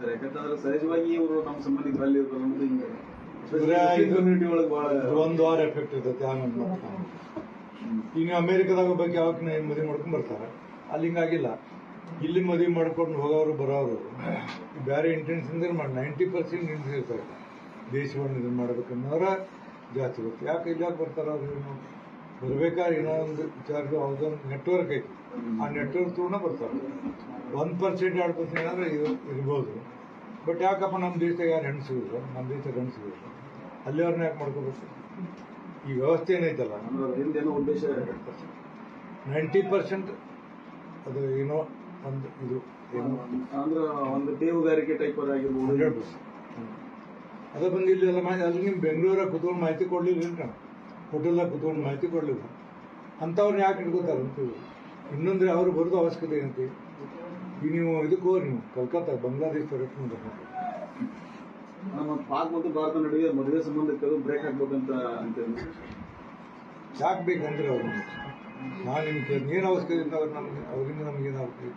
Sir ಯಾಕಂತಂದ್ರೆ ಸಹಜವಾಗಿ ಇವರು ನಮ್ಮ ಸಂಬಂಧಿಕರಲ್ಲಿ ಅನ್ನೋದು ಹಿಂಗೆ. ಕಮ್ಯುನಿಟಿ ಒಳಗೆ ಬಹಳ ಒಂದು ವಾರ ಎಫೆಕ್ಟ್ ಇರ್ತೈತೆ ಆಮೇಲೆ ಈಗ ಅಮೇರಿಕಾದಾಗ ಅಮೇರಿಕದಾಗ ಬಗ್ಗೆ ಯಾವಾಗ ಮದುವೆ ಮಾಡ್ಕೊಂಡು ಬರ್ತಾರೆ. ಅಲ್ಲಿ ಹಿಂಗಾಗಿಲ್ಲ. ಇಲ್ಲಿ ಮದುವೆ ಮಾಡ್ಕೊಂಡು ಹೋಗೋರು ಬರೋರು ಬೇರೆ ಇಂಟೆನ್ಷನ್ ಮಾಡಿ. ನೈಂಟಿ ಪರ್ಸೆಂಟ್ ಇಂಟೆನ್ಸ್ ಇರ್ತಾರೆ ದೇಶವನ್ನು ಇದನ್ನ ಮಾಡ್ಬೇಕನ್ನೋರ ಜಾಸ್ತಿ ಬರುತ್ತೆ ಯಾಕೆ ಇಲ್ಲಿ ಯಾಕೆ ಬರ್ತಾರೆ ಅವ್ರು ಏನು ಬರ್ಬೇಕಾದ್ರೆ ಏನೋ ಒಂದು ವಿಚಾರ ಅವ್ರದ್ದೊಂದು ನೆಟ್ವರ್ಕ್ ಐತಿ. ಆ ನೆಟ್ವರ್ಕ್ ತಗೊಂಡ ಬರ್ತಾರೆ ಒಂದು ಪರ್ಸೆಂಟ್ ಎರಡು ಪರ್ಸೆಂಟ್ ಏನಾದ್ರೆ ಇರ್- ಇರ್ಬೋದು. ಬಟ್ ಯಾಕಪ್ಪ ನಮ್ಮ ದೇಶದಾಗ ಯಾರು ಹೆಣ್ಣು ಸಿಗೋದು ನಮ್ಮ ದೇಶದಾಗ ಹೆಣ್ಣು ಸಿಗೋದು ಅಲ್ಲಿ ಅವ್ರನ್ನ ಯಾಕೆ ಮಾಡ್ಕೋಬೇಕು? ಈ ವ್ಯವಸ್ಥೆ ಏನೈತಲ್ಲ? ಉದ್ದೇಶ ನೈಂಟಿ ಪರ್ಸೆಂಟ್ ಅದು ಏನೋ ಒಂದು ಇದು ಏನೋ. ಅಂದ್ರೆ ಒಂದು ಟೈಪ್ ಅದ ಬಂದು ಇಲ್ಲಿ ಎಲ್ಲ ಮಾಹಿತಿ ಅಲ್ಲಿ ನಿಮ್ಮ ಬೆಂಗಳೂರಾಗ ಕುತ್ಕೊಂಡು ಮಾಹಿತಿ ಕೊಡ್ಲಿಲ್ಲ ನಾವು ಹೋಟೆಲ್ದಾಗ ಕುತ್ಕೊಂಡು ಮಾಹಿತಿ ಕೊಡಲಿಲ್ಲ. ಅಂಥವ್ರನ್ನ ಯಾಕೆ ಹಿಡ್ಕೋತಾರೆ ಅಂತೀವಿ ಇನ್ನೊಂದ್ರೆ ಅವರು ಬರೋದು ಅವಶ್ಯಕತೆ ಏನಂತೆ? ಈಗ ನೀವು ಇದಕ್ಕೆ ಹೋಗಿ ನೀವು. ಕಲ್ಕತ್ತಾ ಬಾಂಗ್ಲಾದೇಶ ಬರ್ಬೋದು ನಮ್ಮ ಪಾಕ್ ಮತ್ತು ಭಾರತ ನಡುವೆ ಮದುವೆ ಸಂಬಂಧಕ್ಕೆ ಅದು ಬ್ರೇಕ್ ಹಾಕ್ಬೇಕಂತ ಅಂತೇಳಿ ಯಾಕೆ ಬೇಕಂದ್ರೆ ಅವ್ರು ನಾನು ನಿಮ್ಗೆ ಏನು ಅವಶ್ಯಕತೆ ಇತ್ತು ಅವ್ರು ನಮಗೆ ಅವರಿಂದ ನಮ್ಗೆ ಏನಾಗ್ತದೆ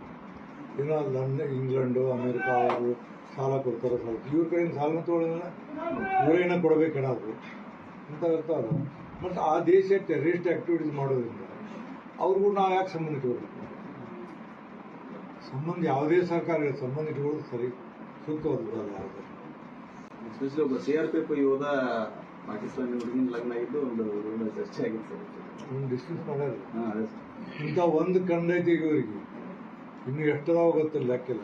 ಏನೋ ಲಂಡನ್ ಇಂಗ್ಲೆಂಡು ಅಮೇರಿಕ ಅವರು ಸಾಲ ಕೊಡ್ತಾರೆ ಸಾಲ ಇವ್ರ ಕಡೆಯಿಂದ ಸಾಲನ ತೊಗೊಳ್ಳೋದಿಲ್ಲ ಇವರೇನ ಕೊಡಬೇಕೇನಾದ್ರು ಅಂತ ಇರ್ತಾವಲ್ಲ ಮತ್ತು ಆ ದೇಶ ಟೆರರಿಸ್ಟ್ ಆಕ್ಟಿವಿಟೀಸ್ ಮಾಡೋದ್ರಿಂದ ಅವ್ರಿಗೂ ನಾವು ಯಾಕೆ ಸಂಬಂಧ ಇಟ್ಕೊಳ್ಬೇಕು? ಸಂಬಂಧ ಯಾವುದೇ ಸರ್ಕಾರ ಸಂಬಂಧ ಇಟ್ಕೊಳ್ಳೋದು ಸರಿ ಸೂಕ್ತವಾದದ್ದಲ್ಲ ಎಸ್ಪೆಷಲಿ ಒಬ್ಬ ಸಿ ಆರ್ ಪಿ ಎಫ್ ಯೋಧ ಪಾಕಿಸ್ತಾನ ಹುಡುಗಿನ ಲಗ್ನ ಆಗಿದ್ದು ಒಂದು ರೂಮಲ್ಲಿ ಚರ್ಚೆ ಆಗಿತ್ತು ಸರ್. ಒಂದು ಡಿಸ್ಕಸ್ ಮಾಡ್ಯಾರ ಇಂಥ ಒಂದು ಕಂಡೈತಿ ಇವರಿಗೆ ಇನ್ನು ಎಷ್ಟದಾವ ಗೊತ್ತಿಲ್ಲ ಲೆಕ್ಕಿಲ್ಲ.